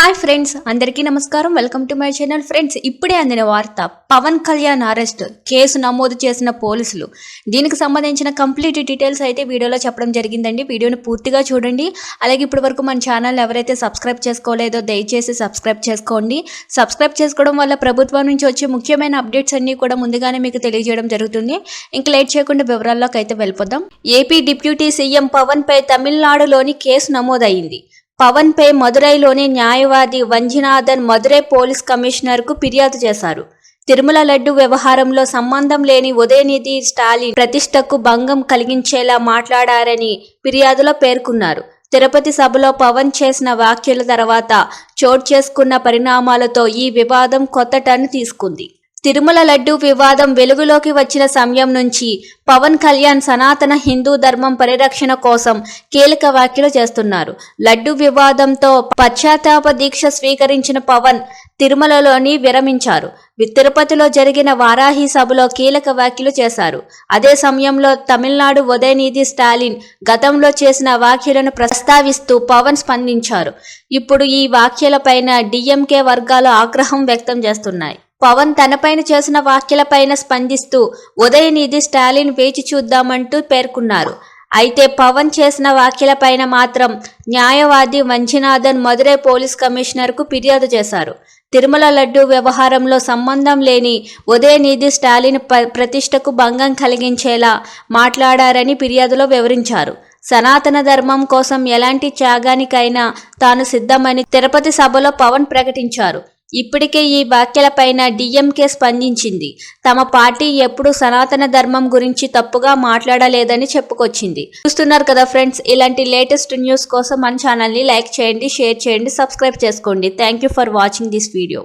Hi friends అందరికీ నమస్కారం. Welcome to my channel friends ఇప్పుడే అందిన వార్త పవన్ కళ్యాణ్ అరెస్ట్ కేసు నమోదు చేసిన పోలీసులు. దీనికి సంబంధించిన కంప్లీట్ డీటెయిల్స్ అయితే వీడియోలో చెప్పడం జరిగిందండి. వీడియోని పూర్తిగా చూడండి. అలాగే ఇప్పటి వరకు మన ఛానల్ ఎవరైతే సబ్స్క్రైబ్ చేసుకోలేదో దయచేసి సబ్స్క్రైబ్ చేసుకోండి. సబ్స్క్రైబ్ చేసుకోవడం వల్ల ప్రభుత్వం నుంచి వచ్చే ముఖ్యమైన అప్డేట్స్ అన్నీ కూడా ముందుగానే మీకు తెలియజేయడం జరుగుతుంది. ఇంకా లేట్ చేయకుండా వివరాల్లోకి అయితే వెళ్ళిపోదాం. ఏపీ డిప్యూటీ సీఎం పవన్ పై తమిళనాడులోని కేసు నమోదైంది పవన్ పై మదురైలోని న్యాయవాది వంజినాథన్ మదురై పోలీస్ కమిషనర్కు ఫిర్యాదు చేశారు. తిరుమల లడ్డు వ్యవహారంలో సంబంధం లేని ఉదయనిధి స్టాలిన్ ప్రతిష్టకు భంగం కలిగించేలా మాట్లాడారని ఫిర్యాదులో పేర్కొన్నారు. తిరుపతి సభలో పవన్ చేసిన వ్యాఖ్యల తర్వాత చోటు చేసుకున్న పరిణామాలతో ఈ వివాదం కొత్త టర్న్ తీసుకుంది. తిరుమల లడ్డు వివాదం వెలుగులోకి వచ్చిన సమయం నుంచి పవన్ కళ్యాణ్ సనాతన హిందూ ధర్మం పరిరక్షణ కోసం కీలక వ్యాఖ్యలు చేస్తున్నారు. లడ్డు వివాదంతో పశ్చాత్తాప దీక్ష స్వీకరించిన పవన్ తిరుమలలోని విరమించారు. తిరుపతిలో జరిగిన వారాహి సభలో కీలక వ్యాఖ్యలు చేశారు. అదే సమయంలో తమిళనాడు ఉదయనిధి స్టాలిన్ గతంలో చేసిన వ్యాఖ్యలను ప్రస్తావిస్తూ పవన్ స్పందించారు. ఇప్పుడు ఈ వ్యాఖ్యలపైన డిఎంకే వర్గాలు ఆగ్రహం వ్యక్తం చేస్తున్నాయి. పవన్ తనపైన చేసిన వ్యాఖ్యలపైన స్పందిస్తూ ఉదయనిధి స్టాలిన్ వేచి చూద్దామంటూ పేర్కొన్నారు. అయితే పవన్ చేసిన వ్యాఖ్యలపైన మాత్రం న్యాయవాది మంజునాథన్ మదురై పోలీస్ కమిషనర్కు ఫిర్యాదు చేశారు. తిరుమల లడ్డు వ్యవహారంలో సంబంధం లేని ఉదయనిధి స్టాలిన్ ప ప్రతిష్టకు భంగం కలిగించేలా మాట్లాడారని ఫిర్యాదులో వివరించారు. సనాతన ధర్మం కోసం ఎలాంటి త్యాగానికైనా తాను సిద్ధమని తిరుపతి సభలో పవన్ ప్రకటించారు. ఇప్పటికే ఈ వ్యాఖ్యలపైన డిఎంకే స్పందించింది. తమ పార్టీ ఎప్పుడూ సనాతన ధర్మం గురించి తప్పుగా మాట్లాడలేదని చెప్పుకొచ్చింది. చూస్తున్నారు కదా ఫ్రెండ్స్ ఇలాంటి లేటెస్ట్ న్యూస్ కోసం మన ఛానల్ని లైక్ చేయండి షేర్ చేయండి సబ్స్క్రైబ్ చేసుకోండి. Thank you for watching this video.